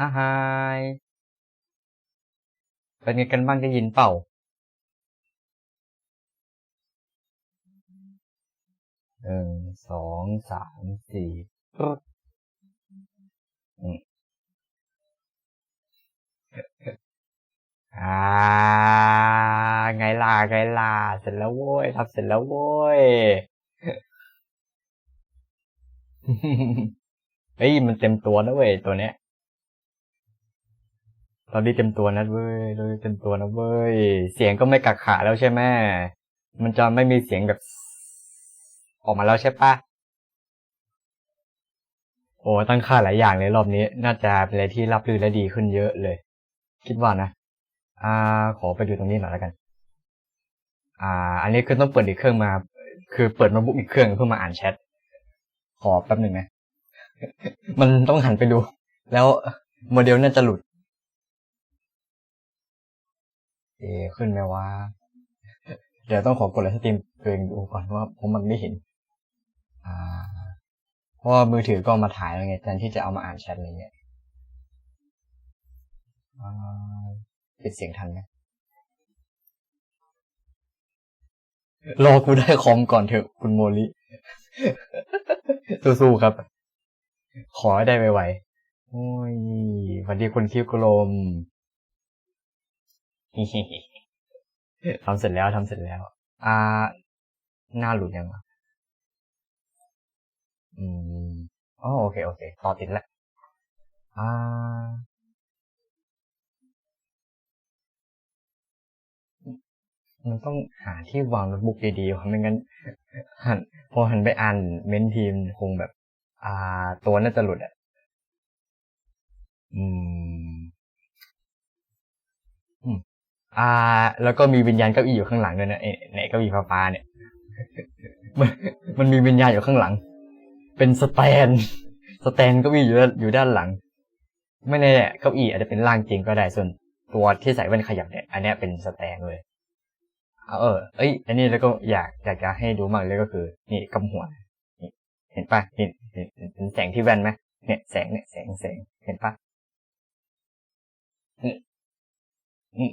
ฮ่าฮายเป็นไงกันบ้างได้ยินเปล่า หนึ่ง สอง สาม สี่ปึ๊บอืมอ่า ไงล่ะ ไงล่ะ เสร็จแล้วโว้ยทำเสร็จแล้วโว้ย เฮ้ย มันเต็มตัวนะเว้ยตัวเนี้ย ตอนนี้เต็มตัวนะเว้ยตอนนี้เต็มตัวนะเว้ย เสียงก็ไม่กักขาแล้วใช่ไหมมันจะไม่มีเสียงแบบ ออกมาแล้วใช่ปะโอ้ตั้งค่าหลายอย่างเลยรอบนี้ น่าจะเป็นอะไรที่รับรื่นและดีขึ้นเยอะเลย คิดว่านะ อ่า ขอไปดูตรงนี้หน่อยแล้วกัน อ่า อันนี้คือต้องเปิดอีกเครื่องมา คือเปิดโน้ตบุ๊กอีกเครื่องเพื่อมาอ่านแชท ขอแป๊บหนึ่งนะ มันต้องหันไปดู แล้วโมเดลน่าจะหลุด เอขึ้นไหมวะเดี๋ยวต้องขอกดไลค์สตรีมตัวเองดูก่อนว่าเพราะมันไม่เห็น อ่า เพราะว่ามือถือก็มาถ่ายแล้วไงแทนที่จะเอามาอ่านแชทอะไรเงี้ยปิดเสียงทันไหมรอกูได้คอมก่อนเถอะคุณโมลิสู้ๆครับ ขอให้ได้ไวๆโอ้ยสวัสดีคุณคิวกลม ทำเสร็จแล้วทำเสร็จแล้ว อ่า หน้าหลุดยังวะอืมอ๋อโอเค โอเค ต่อติดแล้วอ่า มันต้องหาที่วางโน้ตบุ๊กดีๆครับไม่งั้นหัน พอหันไปอ่านเมนทีมคงแบบ อ่า ตัวน่าจะหลุดอะ อือืม อ่า แล้วก็มีวิญญาณเก้าอี้อยู่ข้างหลังด้วยนะเอ๊ะไหนเก้าอี้ฟ้าๆเนี่ย มันมันมีวิญญาณอยู่ข้างหลัง เป็นสแตน สแตนเก้าอี้อยู่ด้านอยู่ด้านหลัง ไม่แน่เก้าอี้อาจจะเป็นร่างจริงก็ได้ส่วนตัวที่ใส่แว่นขยับเนี่ย อันเนี้ยเป็นสแตนเลย เออ เอ้ย อันนี้แล้วก็อยากอยากจะให้ดูมากเลยก็คือ นี่กำหัวเห็นปะเห็นเห็นเห็นเห็นแสงที่แว่นไหมเนี่ยแสงเนี่ยแสงแสงเห็นปะนี่นี่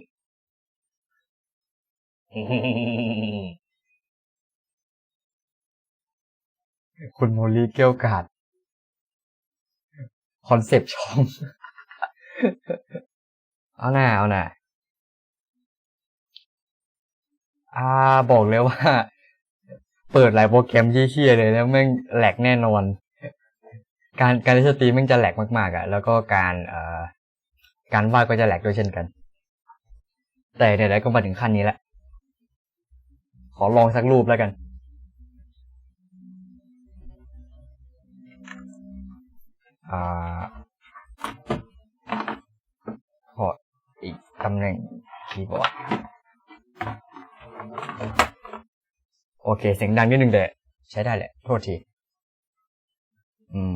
คุณโมลีเกี้ยวกาดคอนเซปต์ช่อง เอาหน่าเอาหน่าอ่าบอกเลยว่า เปิดหลายโปรแกรมเชี่ยเลยแล้วแม่งแหลกแน่นอน การการเล่นสตรีมแม่งจะแหลกมากๆอะ แล้วก็การเอ่อการวาดก็จะแหลกด้วยเช่นกัน แต่ไหนๆก็มาถึงขั้นนี้แล้ว ขอลองสักรูปแล้วกัน อ่า ขออีกตำแหน่งคีย์บอร์ด โอเค เสียงดังนิดนึงแต่ใช้ได้แหละ โทษที อืม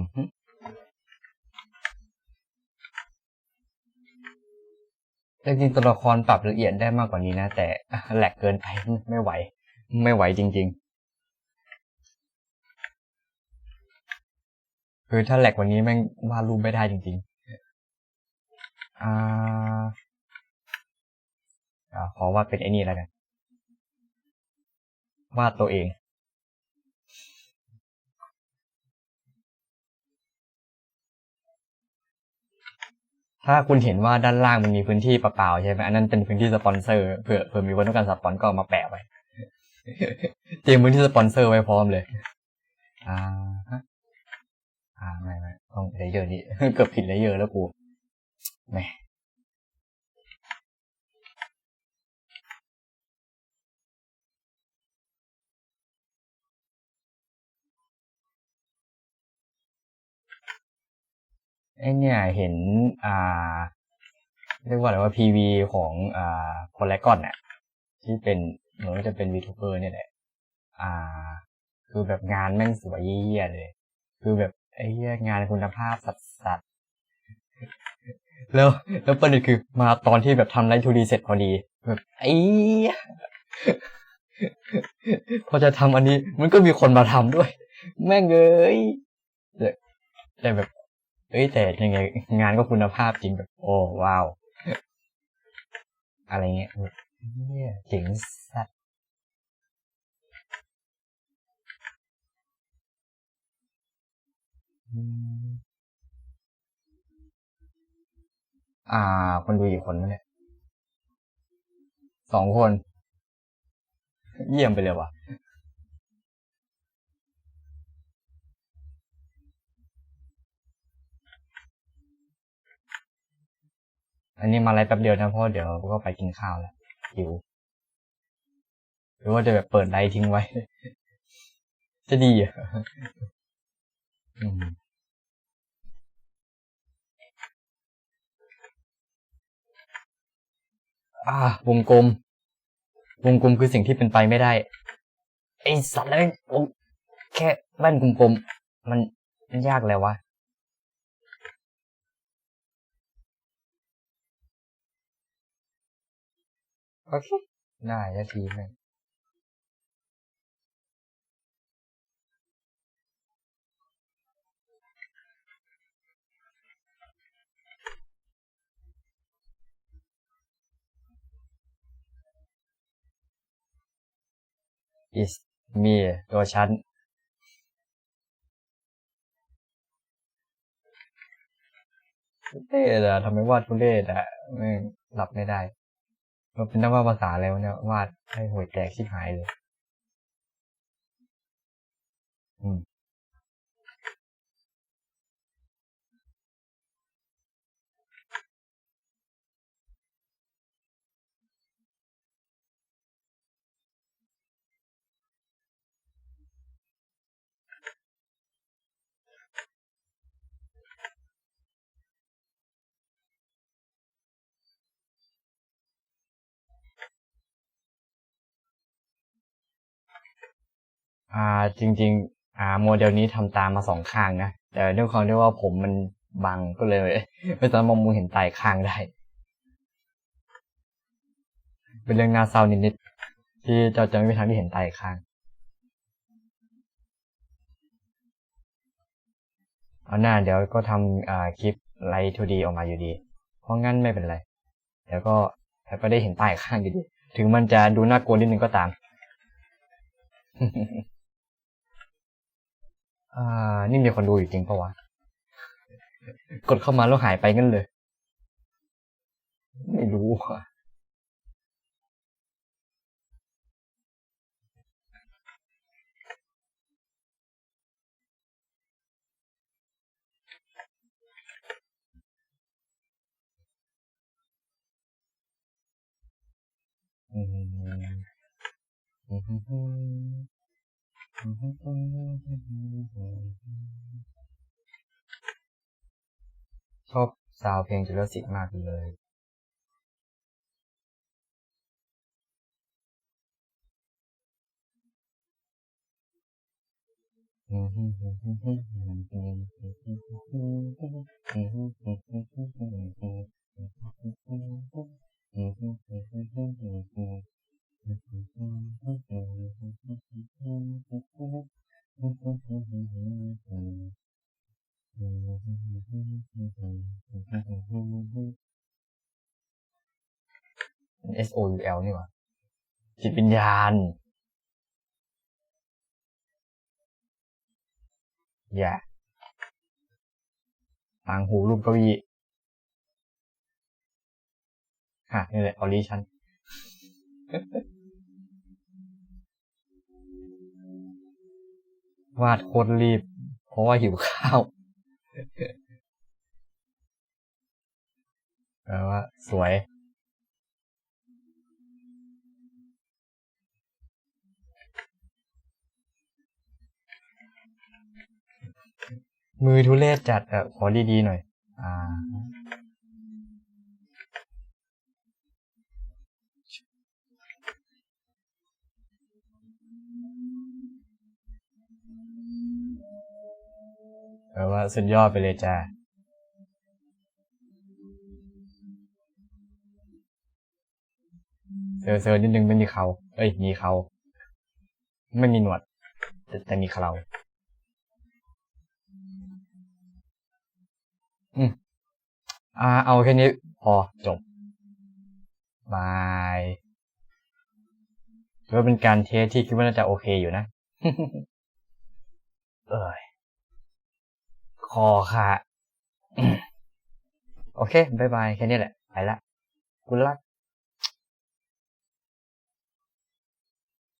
จริงๆตัวละครปรับละเอียดได้มากกว่านี้นะ แต่แหลกเกินไปไม่ไหว ไม่ไหวจริง ๆ คือถ้าแหลกว่านี้แม่งวาดรูปไม่ได้จริงๆ อ่าอ่าขอวาดเป็นไอ้นี่แล้วกัน วาดตัวเอง ถ้าคุณเห็นว่าด้านล่างมันมีพื้นที่เปล่าๆใช่ไหมอันนั้นเป็นพื้นที่สปอนเซอร์เผื่อเผื่อมีคนต้องการสปอนก็เอามาแปะไว้ เตรียมพื้นที่สปอนเซอร์ไว้พร้อมเลย อ่าฮะอ่าไม่ไม่ต้องเลเยอร์นี้เกือบผิดเลเยอร์แล้วกูแหมไอเนี่ยเห็น อ่า เรียกว่าอะไรว่า PV ของอ่าพอลไลกอนน่ะที่เป็น มือนว่าจะเป็นวีทูเบอร์เนี่ยแหละ อ่า คือแบบงานแม่งสวยเยี่ยเลย คือแบบไอ้เหี้ยงานคุณภาพสัสสัสๆแล้วแล้วประเด็นคือมาตอนที่แบบทำไลท์ทูดีเสร็จพอดีแบบไอ้พอจะทำอันนี้มันก็มีคนมาทำด้วย แม่งเอ้ยแต่แบบเอ้ยแต่ยังไง งานก็คุณภาพจริงแบบ โอ้ว้าว อะไรเงี้ย เนี่ยเจ๋งสัตว์อ่า คนดูกี่คนวะเนี่ยสองคน เยี่ยมไปเลยว่ะอันนี้มาไลฟ์แป๊บเดียวนะเพราะเดี๋ยวก็ไปกินข้าวแล้ว หิวหรือว่าจะแบบเปิดไลฟ์ทิ้งไว้ จะดีอะอ่าวงกลม วงกลมคือสิ่งที่เป็นไปไม่ได้ ไอสัตว์เลยวงแค่แว่นกลมๆมันมันยากเลยวะ โอเค ได้นาทีหนึง is me ตัวฉันทุเรศอะทำไมวาดทุเรศอะไม่หลับไม่ได้ มันเป็นนักวาดภาษาอะไรวะเนี่ยวาดให้ห่วยแตกชิบหายเลย อืม อ่าจริง ๆ อ่าโมเดลนี้ทำตามมาสองข้างนะแต่ด้วยความที่ว่าผมมันบังก็เลยไม่สามารถมองมุมเห็นไตข้างได้ เป็นเรื่องน่าเศร้านิดๆที่เราจะไม่มีทางที่เห็นไตข้างเอาหน้าเดี๋ยวก็ทำคลิปไลท์ 2D ออกมาอยู่ดี เพราะงั้นไม่เป็นไร เดี๋ยวก็แล้วก็ได้เห็นใต้ข้างอยู่ดี ถึงมันจะดูน่ากลัวนิดนึงก็ตาม อ่า นี่มีคนดูอยู่จริงปะวะ กดเข้ามาแล้วหายไปงั้นเลย ไม่รู้อะอืม ชอบซาวเพลงจุลศิษย์มากเลย S O U L นี่หว่าจิตวิญญาณ อย่าต่างหูรูปเก้าอี้ฮะนี่แหละออริชัน วาดโคตรรีบ เพราะว่าหิวข้าวแปลว่า สวย มือทุเรศจัดอะขอดีๆหน่อย อ่า แปลว่าสุดยอดไปเลยจ้าเซอร์เซอร์นิดนึงไม่มีเขา เอ้ย มีเขา ไม่มีหนวด แต่แต่มีเขาอืมอ่า เอาแค่นี้พอจบบายถือว่าเป็นการเทสที่คิดว่าน่าจะโอเคอยู่นะ เอ้ย คอค่ะโอเคบายบาย แค่นี้แหละ ไปละกุลัก